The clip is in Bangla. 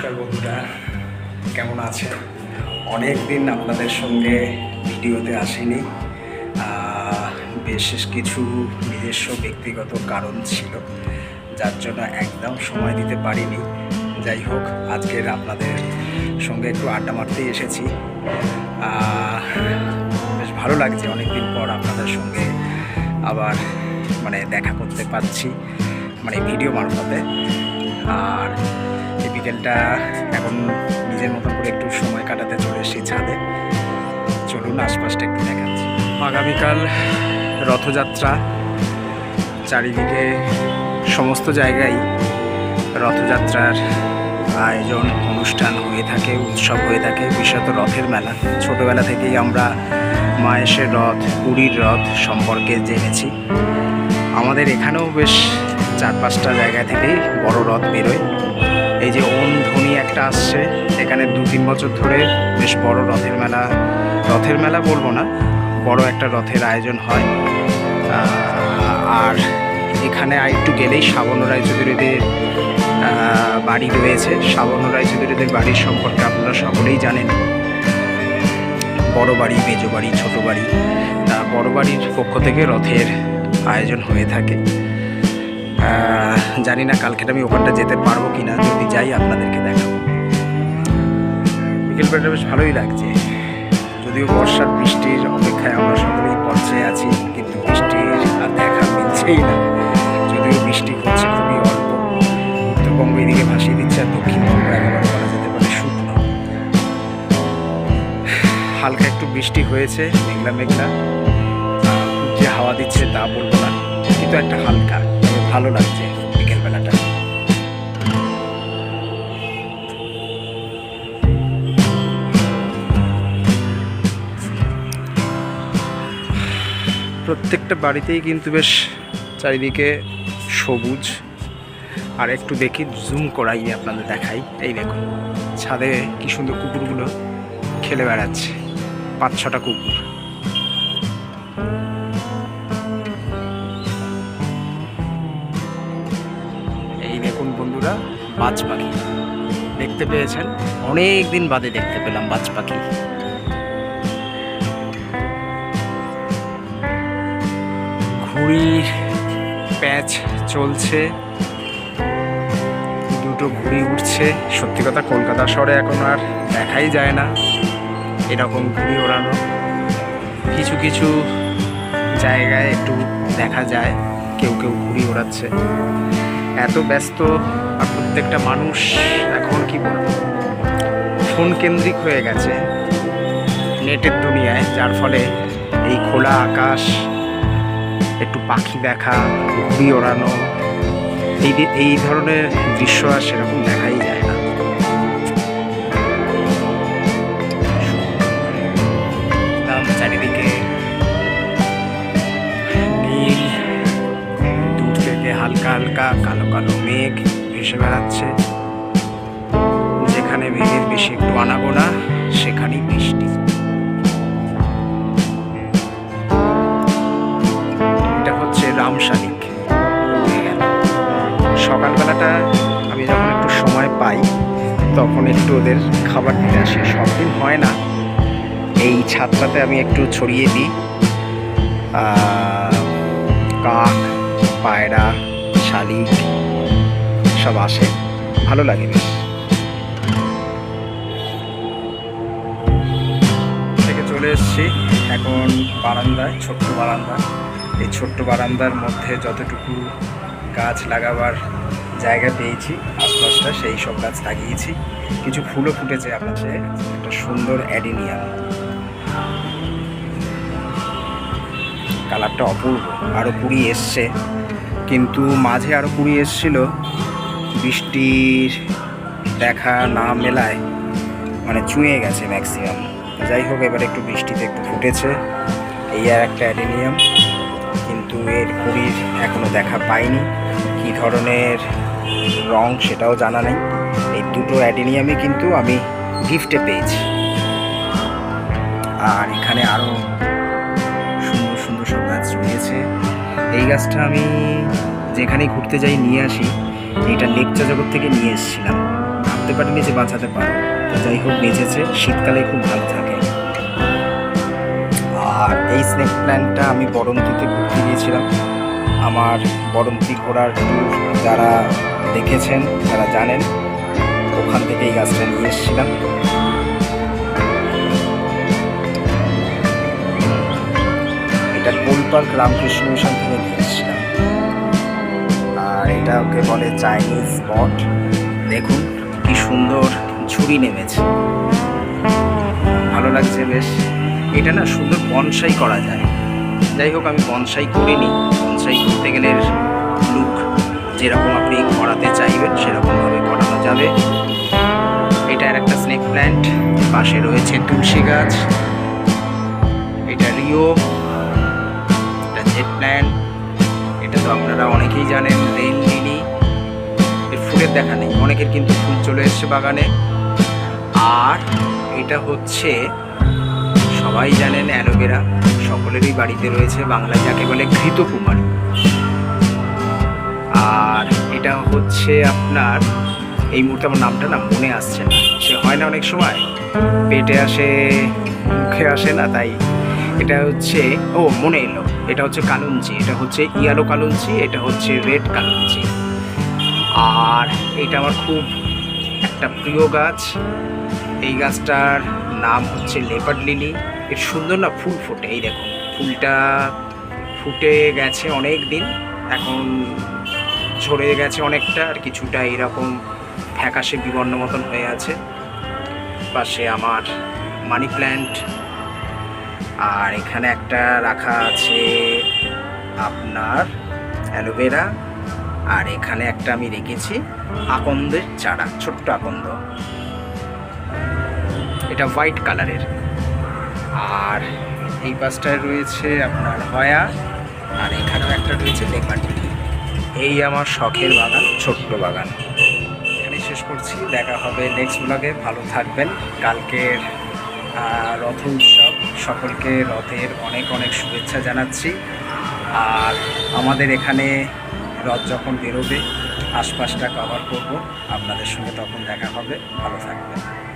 নমস্কার বন্ধুরা কেমন আছেন? অনেক দিন আপনাদের সঙ্গে ভিডিওতে আসিনি। আহ, বেশ কিছু নিজস্ব ব্যক্তিগত কারণ ছিল যার জন্য একদম সময় দিতে পারিনি। যাই হোক আজকের আপনাদের সঙ্গে একটু আড্ডা মারতেই এসেছি। বেশ ভালো লাগছে অনেকদিন পর আপনাদের সঙ্গে আবার মানে দেখা করতে পারছি মানে ভিডিও মারফতে আর বিকেলটা এখন নিজের মতন করে একটু সময় কাটাতে চলে এসেছি ছাদে। চলুন আশপাশটা একটু দেখাচ্ছি। আগামীকাল রথযাত্রা, চারিদিকে সমস্ত জায়গায় রথযাত্রার আয়োজন, অনুষ্ঠান হয়ে থাকে, উৎসব হয়ে থাকে, বিশেষত রথের মেলা। ছোটোবেলা থেকেই আমরা মায়েশের রথ, পুরীর রথ সম্পর্কে জেনেছি। আমাদের এখানেও বেশ চার পাঁচটা জায়গা থেকেই বড় রথ বেরোয়। এই যে ওম ধ্বনি একটা আসছে, এখানে দু তিন বছর ধরে বেশ বড় রথের মেলা রথের মেলা বলব না, বড় একটা রথের আয়োজন হয়। আর এখানে আর একটু গেলেই শ্রাবণ রায়চৌধুরীদের বাড়ি রয়েছে। শ্রাবণ রায়চৌধুরীদের বাড়ির সম্পর্কে আপনারা সকলেই জানেন। বড় বাড়ি, মেজো বাড়ি, ছোটো বাড়ি বড় বাড়ির পক্ষ থেকে রথের আয়োজন হয়ে থাকে। জানি না কালকেটা আমি ওখানটা যেতে পারব কি না যদি যাই আপনাদেরকে দেখাবো। বিকেলবেলাটা বেশ ভালোই লাগছে। যদিও বর্ষার বৃষ্টির অপেক্ষায় আমরা সকলেই পর্যায়ে আছি, কিন্তু বৃষ্টির আর দেখা মিলছেই না। যদিও বৃষ্টি হচ্ছে খুবই অল্প, উত্তরবঙ্গ এদিকে ভাসিয়ে দিচ্ছে আর দক্ষিণবঙ্গ একেবারে বলা যেতে পারে শুকনো। হালকা একটু বৃষ্টি হয়েছে, মেঘলা মেঘলা। যে হাওয়া দিচ্ছে তা বলব না, কিন্তু একটা হালকা। ভালো লাগছে বিকেলবেলাটা। প্রত্যেকটা বাড়িতেই কিন্তু বেশ চারিদিকে সবুজ। আর একটু দেখি জুম করাই আপনাদের দেখাই। এই দেখুন, ছাদে কি সুন্দর কুকুরগুলো খেলে বেড়াচ্ছে, পাঁচ ছটা কুকুর। বাজ পাখি। দেখতে পেয়েছেন, অনেক দিন বাদে দেখতে পেলাম বাজ পাখি। ঘুড়ির প্যাচ চলছে। দুটো ঘুড়ি উঠছে সত্যি কথা, কলকাতা শহরে এখন আর দেখাই যায় না। এরকম ঘুড়ি ওড়ানো। কিছু কিছু জায়গায় একটু দেখা যায়, কেউ কেউ ঘুড়ি ওড়াচ্ছে। এত ব্যস্ত প্রত্যেকটা মানুষ এখন কি বলব? ফোন কেন্দ্রিক হয়ে গেছে নেটের দুনিয়ায়, যার ফলে এই খোলা আকাশ, একটু পাখি দেখা, ঘুড়ি ওড়ানো, এই এই ধরনের দৃশ্য আর সেরকম দেখাই যায় না। চারিদিকে নীল দূর থেকে হালকা হালকা কালো কালো মেঘ। ভেসে বেড়াচ্ছে। যেখানে মেঘের বেশি একটু আনাগোনা, সেখানেই বৃষ্টি। এটা হচ্ছে রাম শালিক সকালবেলাটা আমি যখন একটু সময় পাই, তখন একটু ওদের খাবার দিতে আসি। সব দিন হয় না। এই ছাদটাতে আমি একটু ছড়িয়ে দিই। কাক, পায়রা, শালিক সব আসে। ভালো লাগে বেশ। থেকে চলে এসেছি এখন বারান্দায়, ছোট্ট বারান্দা। এই ছোট্ট বারান্দার মধ্যে যতটুকু গাছ লাগাবার জায়গা পেয়েছি, আশপাশটা সেই সব গাছ লাগিয়েছি। কিছু ফুলও ফুটেছে আপনাদের, একটা সুন্দর অ্যাডিনিয়াম। কালারটা অপূর্ব আরও কুড়ি এসছে। কিন্তু মাঝে আরও কুড়ি এসছিল বৃষ্টির দেখা না মেলায় মানে চুঁয়ে গেছে ম্যাক্সিমাম যাই হোক, এবার একটু বৃষ্টিতে একটু ফুটেছে। এই আর একটা অ্যাডেনিয়াম, কিন্তু এর কুড়ির এখনও দেখা পাইনি। কী ধরনের রং সেটাও জানা নেই। এই দুটো অ্যাডেনিয়ামই কিন্তু আমি গিফটে পেয়েছি। আর এখানে আরও সুন্দর সুন্দর সব গাছ রয়েছে। এই গাছটা আমি যেখানেই ঘুরতে যাই নিয়ে আসি এটা লেকচা জগৎ থেকে নিয়ে এসেছিলাম। ভাবতে পারিনি যে বাঁচাতে পারো যাই হোক বেঁচেছে শীতকালে খুব ভালো থাকে। আর এই স্নেক প্ল্যান্টটা আমি বরন্তিতে ঘুরতে গিয়েছিলাম। আমার বরন্তি ঘোরার যারা দেখেছেন যারা জানেন। ওখান থেকে এই গাছটা নিয়ে এসেছিলাম। এটা কোলপার্ক রামকৃষ্ণ মিশন থেকে নিয়ে এসেছিলাম। আর এটা ওকে বলে চাইনিজ স্পট দেখুন কি সুন্দর ঝুড়ি নেমেছে। ভালো লাগছে বেশ। এটা না সুন্দর বনসাই করা যায়। যাই হোক, আমি বনসাই করিনি। বনসাই করতে গেলে লুক যেরকম আপনি করাতে চাইবেন, সেরকমভাবে করানো যাবে। এটার একটা স্নেক প্ল্যান্ট পাশে রয়েছে তুলসী গাছ। এটা রিও। এটা জেট প্ল্যান্ট এটা তো আপনারা অনেকেই জানেন এর ফুলের দেখা নেই। অনেকের কিন্তু ফুল চলে এসছে বাগানে। আর এটা হচ্ছে, সবাই জানেন অ্যালোভেরা, সকলেরই বাড়িতে রয়েছে বাংলায় যাকে বলে ঘৃত কুমার। আর এটা হচ্ছে আপনার, এই মুহূর্তে আমার নামটা না মনে আসছে না। সে হয় না অনেক সময়। পেটে আসে, মুখে আসে না, তাই। এটা হচ্ছে, ও মনে এলো। এটা হচ্ছে কালুঞ্চি, এটা হচ্ছে ইয়ালো কালুঞ্চি, এটা হচ্ছে রেড কালুঞ্চি। আর এটা আমার খুব একটা প্রিয় গাছ। এই গাছটার নাম হচ্ছে লেপার্ড লিলি। এর সুন্দর না ফুল ফোটে, এই দেখুন ফুলটা ফুটে গেছে অনেক দিন এখন ঝরে গেছে অনেকটা, আর কিছুটা এরকম ফ্যাকাশে বিবর্ণ মতন হয়ে আছে। পাশে আমার মানি প্ল্যান্ট। আর এখানে একটা রাখা আছে আপনার অ্যালোভেরা। আর এখানে একটা আমি রেখেছি আকন্দের চারা, ছোট্ট আকন্দ। এটা হোয়াইট কালারের। আর এই পাশটায় রয়েছে আপনার হয়া, আর এখানেও একটা রয়েছে লেপার্ড এই আমার শখের বাগান, ছোট্ট বাগান। এখানে শেষ করছি, দেখা হবে নেক্সট ব্লগে ভালো থাকবেন। কালকের রথ উৎসব, সকলকে রথের অনেক অনেক শুভেচ্ছা জানাচ্ছি। আর আমাদের এখানে রথ যখন বেরোবে আশপাশটা কভার করব। আপনাদের সঙ্গে তখন দেখা হবে। ভালো থাকবেন।